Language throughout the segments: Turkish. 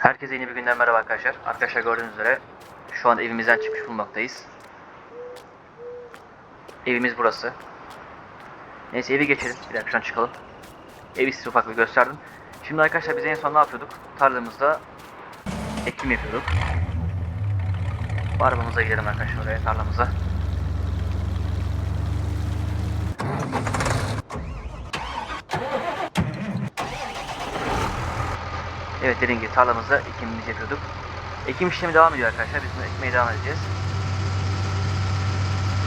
Herkese yeni bir günden merhaba arkadaşlar. Arkadaşlar gördüğünüz üzere şu an evimizden çıkmış bulunmaktayız. Evimiz burası. Neyse evi geçelim. Bir dakika şuradan çıkalım. Evi size ufak bir gösterdim. Şimdi arkadaşlar biz en son ne yapıyorduk? Tarlamızda ekim yapıyorduk. Bu arabamıza gidelim arkadaşlar oraya tarlamıza. Evet dediğim gibi tarlamızda ekimimizi yapıyorduk. Ekim işlemi devam ediyor arkadaşlar. Biz bunu ekmeye devam edeceğiz.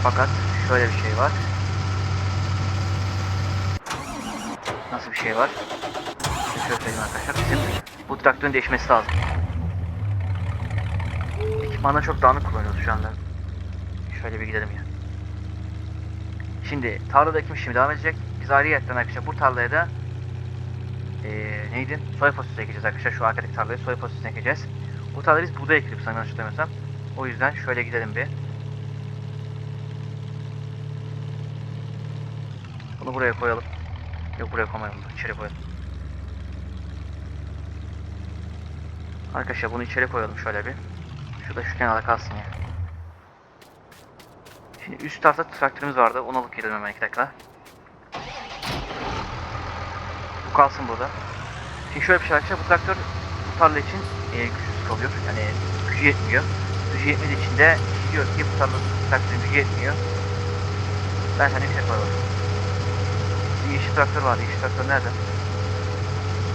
Fakat şöyle bir şey var. Nasıl bir şey var? Şöyle söyleyeyim arkadaşlar. Bizim bu traktörün değişmesi lazım. Ekipmanla çok dağınık kullanıyoruz şu anda. Şöyle bir gidelim ya. Şimdi tarlada ekim işlemi devam edecek. Biz ayrıyetten arkadaşlar bu tarlaya da ee, neydi? Soy fasulyesi ekeceğiz arkadaşlar. Şu arkadaki tarlayı soy fasulyesini ekeceğiz. Bu tarlayı biz buğday ekip sana yanlış hatırlamıyorsam. O yüzden şöyle gidelim bir. Bunu buraya koyalım. Yok buraya koymayalım. İçeri koyalım. Arkadaşlar bunu içeri koyalım şöyle bir. Şurada şu kenarda kalsın ya. Şimdi üst tarafta traktörümüz vardı. Onu alıp gidelim hemen iki dakika. Kalsın burada. Şimdi şöyle bir şey arkadaşlar. Bu traktör tarla için e, güçsüz kalıyor. Yani gücü yetmiyor. Gücü yetmediği için de diyor ki bu tarla traktörün gücü yetmiyor. Ben sana bir şey koyalım. Yeşil traktör vardı. Yeşil traktör nerede?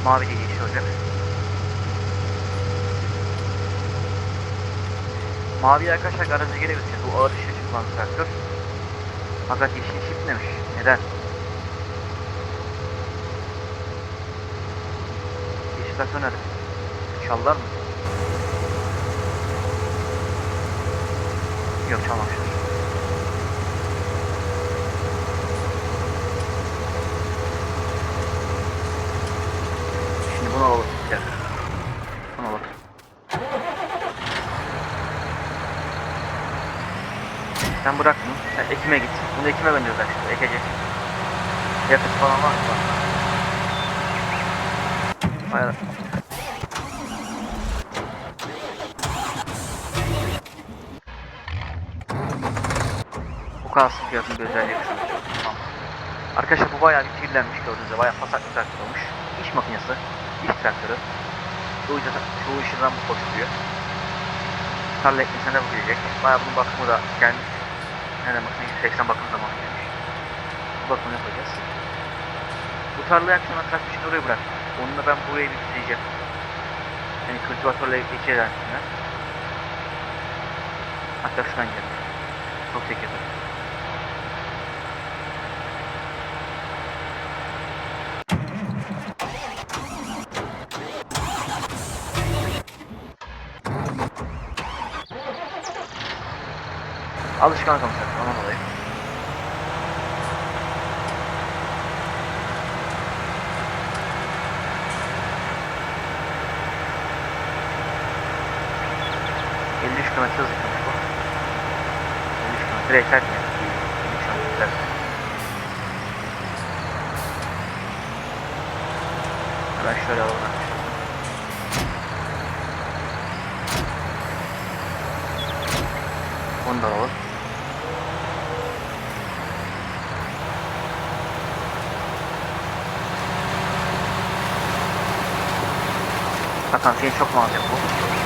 Mavi değil yeşil olacak. Mavi arkadaşlar garaja gelebilirsiniz. Bu ağır işe çıkan traktör. Fakat yeşil işi bitmemiş. Neden? Traktör nerede? Çaldılar mı? Yok çalmamışlar. Şimdi bunu alalım. Dakika. Bunu alalım. Sen bırak bunu. Ekime git. Bunu ekime şimdi. Ekecek. Yakıt falan var mı? Hayır. Bu kalsın fiyatın bir an. Tamam. Arkadaşlar bu bayağı bir kirlenmiş gördüğünüz. Bayağı pasaklı traktör olmuş. İş makinesi. iş traktörü. Bu yüzden çoğu işinden bu koşuluyor. Tarla ekmesine bu gelecek. Bayağı bunun bakımı da gelmiş. Nereden bakın 180 bakım zamanı gelmiş. Bu bakımını yapacağız. Bu tarlayı akşam traktör için oraya bırak. Onunla ben burayı bitireceğim. Yani kültivatörle geçeceğiz aslında. Hatta şuradan gidelim. Çok çekiyordu. Alışkanlık olmuş zaten ondan dolayı. ...53 km hız yapmış bu. 53 km yeter mi? 53 km yeter. Hemen şöyle alalım. Bunu da alalım. Hakan senin çok alacak bu?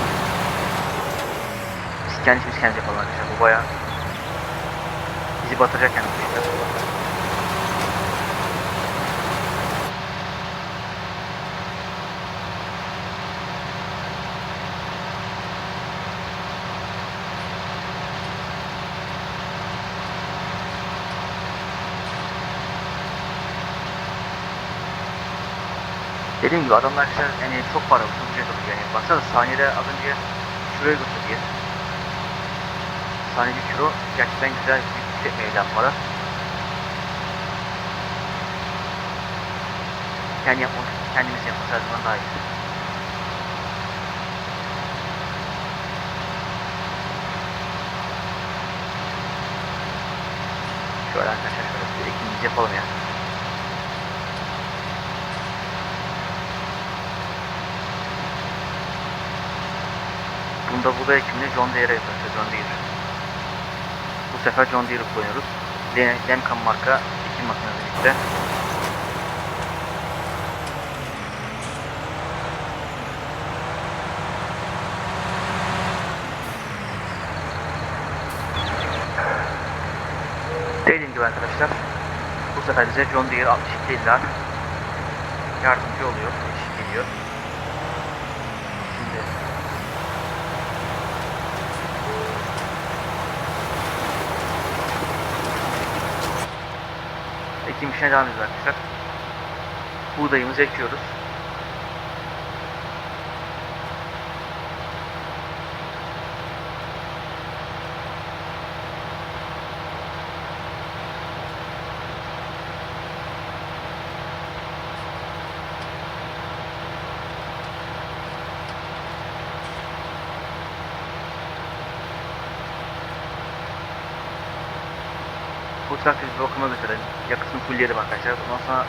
Kendimiz kendimiz yapalım arkadaşlar. Bu baya bizi batıracak yani bu işler. Dediğim gibi adamlar işte yani çok para çok ücret alıyor yani. Baksana saniyede az önce şuraya götürdü diye. Saniyede kilo gerçekten güzel bir meydan para. Kendi yapmak, kendimiz yapmak her zaman daha iyi. Şöyle arkadaşlar şöyle bir ekimizi yapalım ya. Bunda buğday ekimini John Deere yapıyor. John Deere. Sefer John Deere kullanıyoruz. Le- Lemcam marka ekim makinesi birlikte. Dediğim gibi arkadaşlar bu sefer bize John Deere 6250'ler yardımcı oluyor, eşlik ediyor. Ekim işine devam ediyoruz arkadaşlar. Buğdayımızı ekiyoruz. Traktörü bir bakıma götürelim. Yakıtını fullleyelim arkadaşlar. Ondan sonra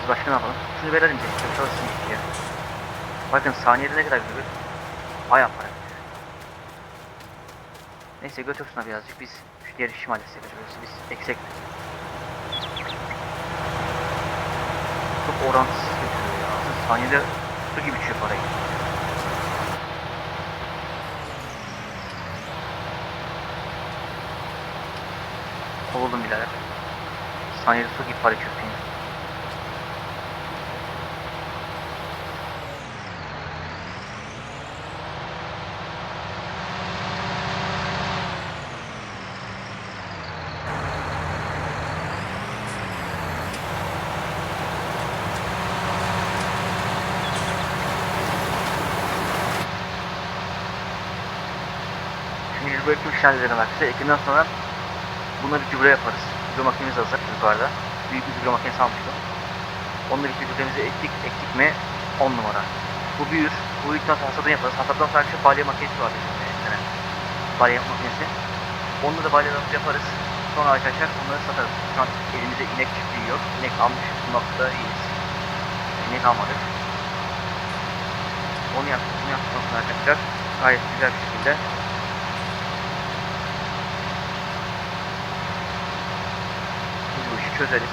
biz başka ne yapalım? Şunu verelim de işte çalışsın diye. Bakın saniyede ne kadar gidiyor? Bayağı para gidiyor. Neyse götürsün birazcık biz şu diğer işi acaba biz eksik. Çok orantısız götürüyor ya. Saniyede su gibi içiyor parayı. Kovuldum birader. Saniyede su gibi para ya. Şimdi bu ekim işlemlerini arkadaşlar. Ekimden sonra bir gübre yaparız. Gübre makinemiz hazır yukarıda. Büyük bir gübre makinesi almıştım. Onunla birlikte gübremizi ektik, ektik mi 10 numara. Bu büyür. Bu büyükten sonra hasadını yaparız. Hasaddan işte balya makinesi var bizim tane. Balya makinesi. Onunla da balyalarımızı yaparız. Sonra arkadaşlar onları satarız. Şu an elimizde inek çiftliği yok. İnek almışız. Bu noktada iyiyiz. İnek almadık. Onu yaptık. Bunu yaptıktan sonra arkadaşlar gayet güzel bir şekilde çözeriz.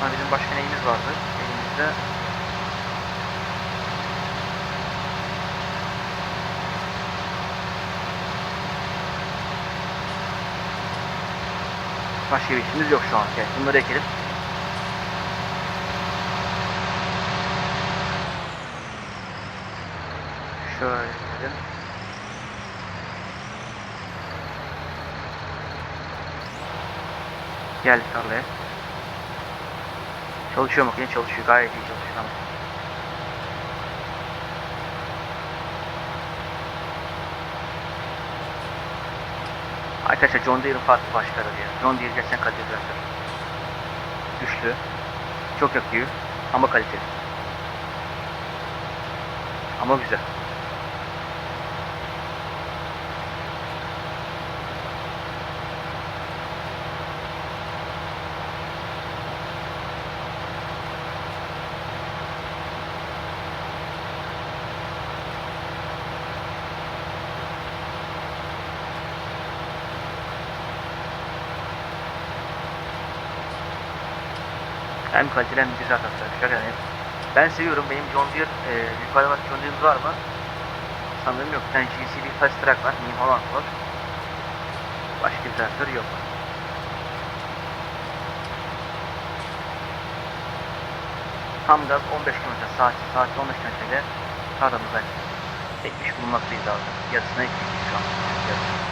Ha, bizim başka neyimiz vardı elimizde? Başka bir işimiz yok şu an. Yani bunları ekelim. Şöyle. Geldik tarlaya. Çalışıyor makine çalışıyor. Gayet iyi çalışıyor ama. Arkadaşlar John Deere'ın farkı başka ya. John Deere gerçekten kaliteli traktör. Güçlü. Çok yakıyor. Ama kaliteli. Ama güzel. Hem kaliteli hem güzel arkadaşlar. Yani ben seviyorum. Benim John Deere e, yukarıda bak John Deere'miz var mı? Sanırım yok. Bir tane GCD Fast Track var. New Holland var. Başka bir traktör yok. Tam gaz 15 km saat, saat 15 km ile tarlamıza ekmiş bulunmaktayız abi. Yarısına ektik şu an. Yarısı.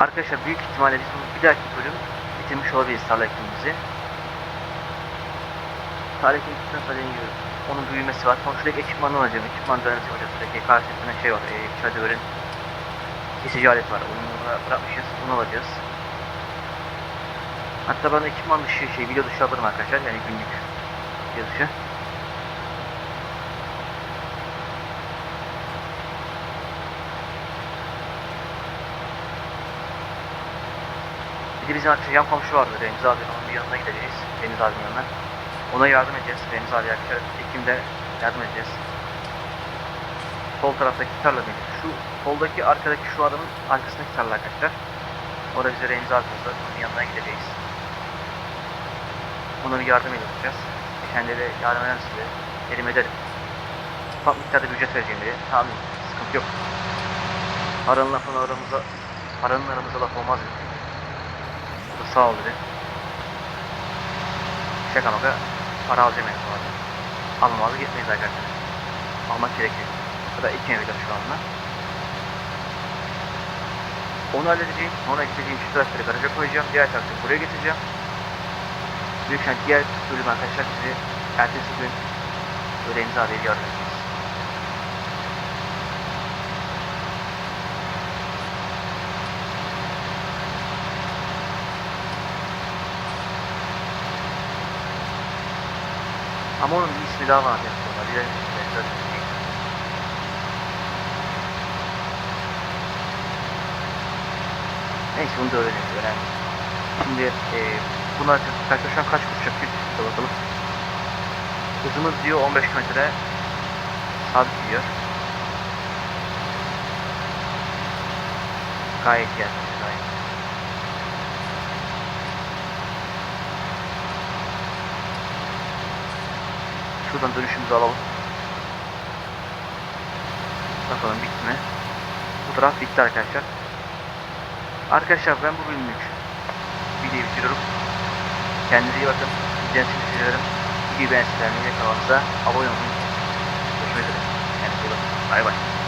Arkadaşlar büyük ihtimalle biz bir dahaki bölüm bitirmiş olabiliriz tarla ekimimizi. Tarla ekimi bittikten sonra gibi onun büyümesi var. Sonra şuradaki ekipmanı alacağım. Ekipman dönemi yapacağız. Şuradaki karşısında şey var. E, çadırın kesici alet var. Onu bırakmışız. Onu alacağız. Hatta ben ekipman dışı şey video dışı alırım arkadaşlar. Yani günlük video dışı. Bizim arkadaşlar yan komşu vardı Remzi abi. Onun yanına gideceğiz. Deniz abinin yanına. Ona yardım edeceğiz. Remzi abi. Ekim'de yardım edeceğiz. Sol taraftaki tarla değil. Şu soldaki arkadaki şu adamın arkasındaki tarla arkadaşlar. Orada bize Remzi abimiz var. Onun yanına gideceğiz. Ona bir yardım edeceğiz. Kendileri yardım eder size. Elim ederim. Ufak miktarda bir ücret vereceğim diye. Tamam sıkıntı yok. Paranın lafını aramıza, paranın aramıza laf olmaz dedi. Sağ ol dedi. Şaka maka para yani bu arada. Almamazı gitmeyiz arkadaşlar. Almak gerekir. Bu da iki evde şu anda. Onu halledeceğim. Sonra istediğim şu traktörü garaja koyacağım. Diğer traktörü buraya getireceğim. Büyük diğer bölüm arkadaşlar sizi ertesi gün öğreninizi abiye yardım Ama onun bir ismi daha var aslında. Bir Neyse bunu da öğreniriz. Önemli. Şimdi e, şu an kaç kuruşak bir bakalım. Hızımız diyor 15 metre sabit gidiyor. Gayet arkadaşlar, gayet. Şuradan dönüşümüzü alalım. Bakalım bitti mi? Bu taraf bitti arkadaşlar. Arkadaşlar ben bu bölümlük videoyu bitiriyorum. Kendinize iyi bakın. İzlediğiniz için ederim. Videoyu beğendiyseniz kanalımıza abone olmayı. Görüşmek üzere. Kendinize iyi bakın. Bay bay.